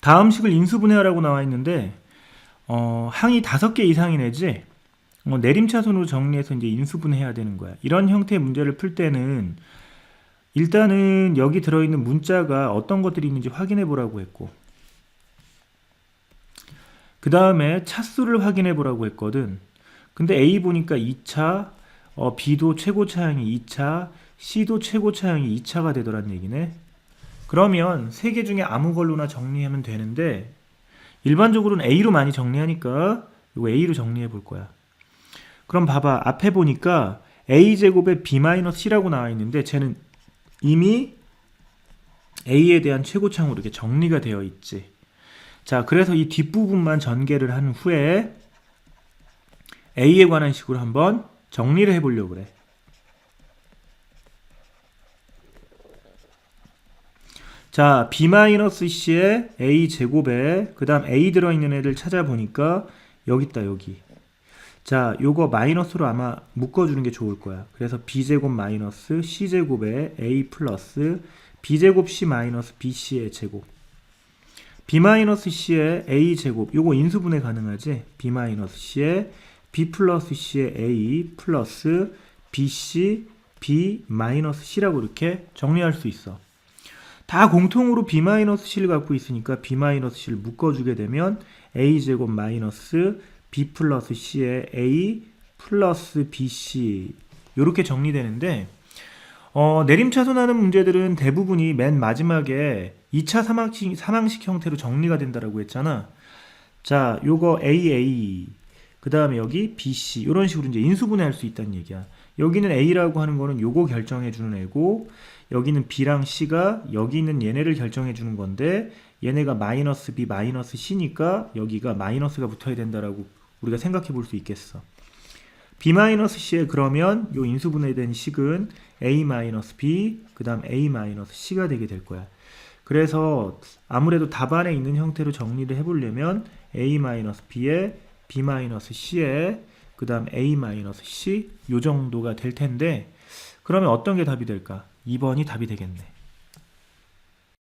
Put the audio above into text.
다음 식을 인수분해하라고 나와 있는데 어, 항이 다섯 개 이상이 내지 어, 내림차순으로 정리해서 이제 인수분해해야 되는 거야. 이런 형태의 문제를 풀 때는 일단은 여기 들어있는 문자가 어떤 것들이 있는지 확인해 보라고 했고 그 다음에 차수를 확인해 보라고 했거든. 근데 A 보니까 2차, 어, B도 최고 차항이 2차, C도 최고 차항이 2차가 되더란 얘기네. 그러면 세 개 중에 아무 걸로나 정리하면 되는데 일반적으로는 A로 많이 정리하니까 이거 A로 정리해 볼 거야. 그럼 봐봐 앞에 보니까 A 제곱에 B-C라고 나와 있는데 쟤는 이미 A에 대한 최고차항으로 이렇게 정리가 되어 있지. 자, 그래서 이 뒷부분만 전개를 한 후에 A에 관한 식으로 한번 정리를 해보려고 그래. 자, B-C에 A 제곱에 그 다음 A 들어 있는 애들 찾아보니까 여기 있다 여기. 자 요거 마이너스로 아마 묶어 주는 게 좋을 거야. 그래서 B제곱 마이너스 C제곱에 A 플러스 B제곱 C 마이너스 BC의 제곱. B-C에 A 제곱. 요거 인수분해 가능하지? B-C에 B 플러스 C에 A 플러스 BC B-C라고 이렇게 정리할 수 있어 다 공통으로 B-C를 갖고 있으니까 B-C를 묶어주게 되면 A제곱 마이너스 B 플러스 C에 A 플러스 BC 이렇게 정리되는데 어, 내림차순하는 문제들은 대부분이 맨 마지막에 2차 삼항식, 삼항식 형태로 정리가 된다라고 했잖아. 자, 요거 AA 그 다음에 여기 BC 이런 식으로 이제 인수분해할 수 있다는 얘기야. 여기는 A라고 하는 거는 요거 결정해 주는 애고 여기는 B랑 C가 여기 있는 얘네를 결정해 주는 건데 얘네가 마이너스 B 마이너스 C니까 여기가 마이너스가 붙어야 된다라고 우리가 생각해 볼 수 있겠어. B 마이너스 C에 그러면 요 인수분해된 식은 A 마이너스 B 그 다음 A 마이너스 C가 되게 될 거야. 그래서 아무래도 답안에 있는 형태로 정리를 해보려면 A 마이너스 B에 B 마이너스 C에 그 다음 A 마이너스 C 요 정도가 될 텐데 그러면 어떤 게 답이 될까? 2번이 답이 되겠네.